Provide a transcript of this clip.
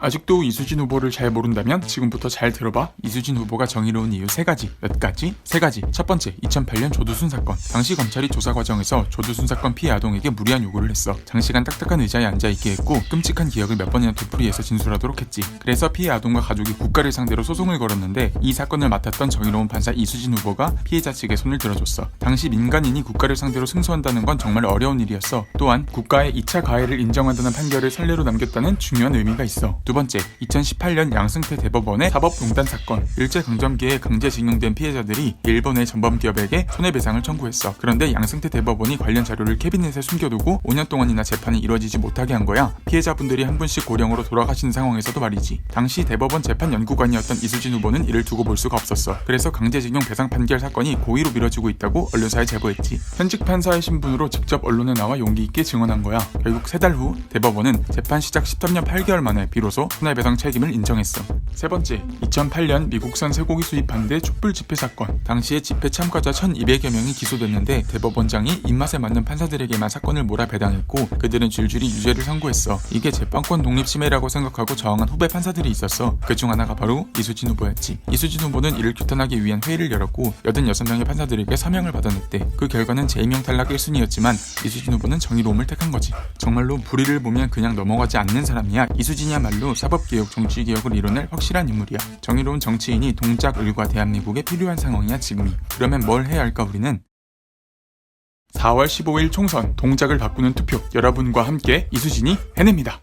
아직도 이수진 후보를 잘 모른다면 지금부터 잘 들어봐. 이수진 후보가 정의로운 이유 세 가지. 몇 가지? 세 가지. 첫 번째, 2008년 조두순 사건. 당시 검찰이 조사 과정에서 조두순 사건 피해 아동에게 무리한 요구를 했어. 장시간 딱딱한 의자에 앉아 있게 했고 끔찍한 기억을 몇 번이나 되풀이해서 진술하도록 했지. 그래서 피해 아동과 가족이 국가를 상대로 소송을 걸었는데 이 사건을 맡았던 정의로운 판사 이수진 후보가 피해자 측에 손을 들어줬어. 당시 민간인이 국가를 상대로 승소한다는 건 정말 어려운 일이었어. 또한 국가의 2차 가해를 인정한다는 판결을 선례로 남겼다는 중요한 의미가 있어. 두 번째, 2018년 양승태 대법원의 사법농단 사건. 일제강점기에 강제징용된 피해자들이 일본의 전범기업에게 손해배상을 청구했어. 그런데 양승태 대법원이 관련 자료를 캐비넷에 숨겨두고 5년 동안이나 재판이 이뤄지지 못하게 한 거야. 피해자분들이 한 분씩 고령으로 돌아가시는 상황에서도 말이지. 당시 대법원 재판 연구관이었던 이수진 후보는 이를 두고 볼 수가 없었어. 그래서 강제징용 배상 판결 사건이 고의로 미뤄지고 있다고 언론사에 제보했지. 현직 판사의 신분으로 직접 언론에 나와 용기 있게 증언한 거야. 결국 세 달 후 대법원은 재판 시작 13년 8개월 만에 비로소 손해배상 책임을 인정했어. 세 번째, 2008년 미국산 쇠고기 수입 반대 촛불 집회 사건. 당시에 집회 참가자 1,200여 명이 기소됐는데 대법원장이 입맛에 맞는 판사들에게만 사건을 몰아 배당했고 그들은 줄줄이 유죄를 선고했어. 이게 재판권 독립 침해라고 생각하고 저항한 후배 판사들이 있었어. 그중 하나가 바로 이수진 후보였지. 이수진 후보는 이를 규탄하기 위한 회의를 열었고 86명의 판사들에게 사명을 받아냈대. 그 결과는 제2명 탈락 1순위였지만 이수진 후보는 정의로움을 택한 거지. 정말로 불의를 보면 그냥 넘어가지 않는 사람이야. 이수진이야말로 사법개혁, 정치개혁을 이뤄낼 확실한 인물이야. 정의로운 정치인이 동작 을과 대한민국에 필요한 상황이야 지금이. 그러면 뭘 해야 할까 우리는? 4월 15일 총선 동작을 바꾸는 투표 여러분과 함께 이수진이 해냅니다.